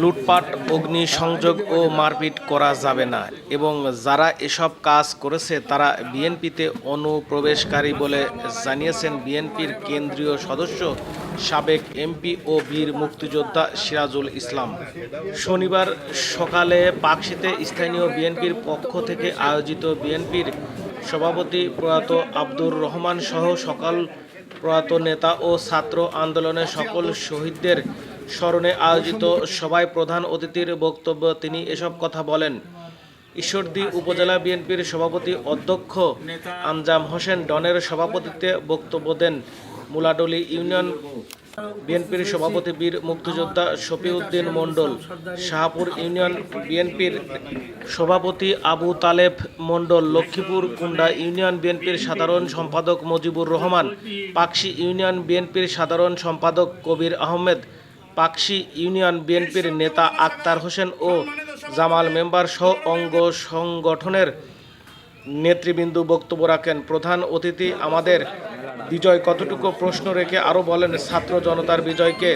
লুটপাট, অগ্নিসংযোগ ও মারপিট করা যাবে না এবং যারা এসব কাজ করেছে তারা বিএনপিতে অনুপ্রবেশকারী বলে জানিয়েছেন বিএনপির কেন্দ্রীয় সদস্য সাবেক এমপি ও বীর মুক্তিযোদ্ধা সিরাজুল ইসলাম। শনিবার সকালে পাকশিতে স্থানীয় বিএনপির পক্ষ থেকে আয়োজিত বিএনপির সভাপতি প্রয়াত আব্দুর রহমান সহ সকাল প্রয়াত নেতা ও ছাত্র আন্দোলনের সকল শহীদদের স্মরণে আয়োজিত সভায় প্রধান অতিথির বক্তব্য তিনি এসব কথা বলেন। ঈশ্বরদী উপজেলা বিএনপির সভাপতি অধ্যক্ষ আনজাম হোসেন ডনের সভাপতিত্বে বক্তব্য দেন। মুলাডলি ইউনিয়ন বিএনপির সভাপতি বীর মুক্তিযোদ্ধা শফিউদ্দিন মণ্ডল, শাহপুর ইউনিয়ন বিএনপির সভাপতি আবু তালেব মণ্ডল, লক্ষ্মীপুর কুন্ডা ইউনিয়ন বিএনপির সাধারণ সম্পাদক মজিবুর রহমান, পাকশি ইউনিয়ন বিএনপির সাধারণ সম্পাদক কবির আহমেদ পাকশি ইউনিয়ন বিএনপির নেতা আক্তার হোসেন ও জামাল মেম্বার সহ অঙ্গ সংগঠনের নেতৃবৃন্দ বক্তব্য রাখেন। প্রধান অতিথি আমাদের বিজয় কতটুকু প্রশ্ন রেখে আরও বলেন, ছাত্র জনতার বিজয়কে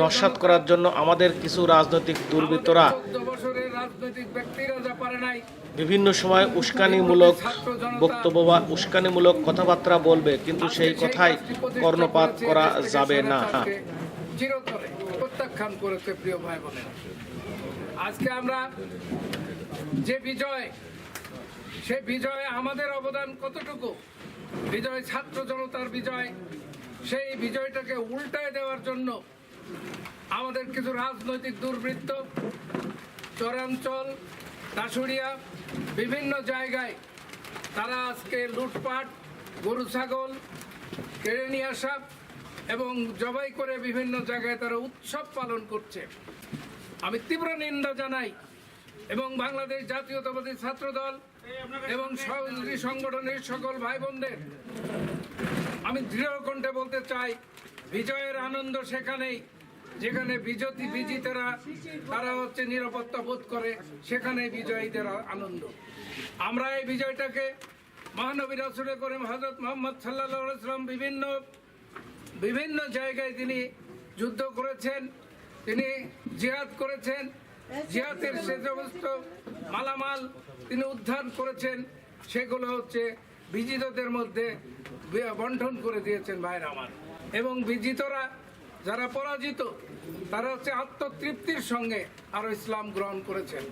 নস্বাত করার জন্য আমাদের কিছু রাজনৈতিক দুর্বৃত্তরা বিভিন্ন সময় উস্কানিমূলক বক্তব্য বা উস্কানিমূলক কথাবার্তা বলবে, কিন্তু সেই কথাই কর্ণপাত করা যাবে না। চিরতরে প্রত্যাখ্যান করেছে প্রিয় ভাই বোনেরা। আজকে আমরা যে বিজয়, সে বিজয়ে আমাদের অবদান কতটুকু? বিজয় ছাত্র জনতার বিজয়, সেই বিজয়টাকে উল্টায় দেওয়ার জন্য আমাদের কিছু রাজনৈতিক দুর্বৃত্ত, চরাঞ্চল দাসুরিয়া বিভিন্ন জায়গায় তারা আজকে লুটপাট, গরু ছাগল কেড়ে নিয়ে আসা এবং জবাই করে বিভিন্ন জায়গায় তারা উৎসব পালন করছে। আমি তীব্র নিন্দা জানাই এবং বাংলাদেশ জাতীয়তাবাদী ছাত্র দল এবং সহযোগী সংগঠনের সকল ভাই বোনদের আমি দৃঢ় কণ্ঠে বলতে চাই, বিজয়ের আনন্দ সেখানেই, যেখানে বিজতি বিজিতেরা, তারা হচ্ছে নিরাপত্তা বোধ করে সেখানে বিজয়ীদের আনন্দ। আমরা এই বিজয়টাকে মহানবী রাসুল করিম হজরত মোহাম্মদ সাল্লাহ সাল্লাম বিভিন্ন বিভিন্ন জায়গায় তিনি যুদ্ধ করেছেন, তিনি জিহাদ করেছেন, জিহাদের সে সমস্ত মালামাল তিনি উদ্ধার করেছেন, সেগুলো হচ্ছে বিজিতদের মধ্যে বন্টন করে দিয়েছেন ভাইরা আমার। এবং বিজিতরা যারা পরাজিত, তারা হচ্ছে আত্মতৃপ্তির সঙ্গে আরও ইসলাম গ্রহণ করেছেন।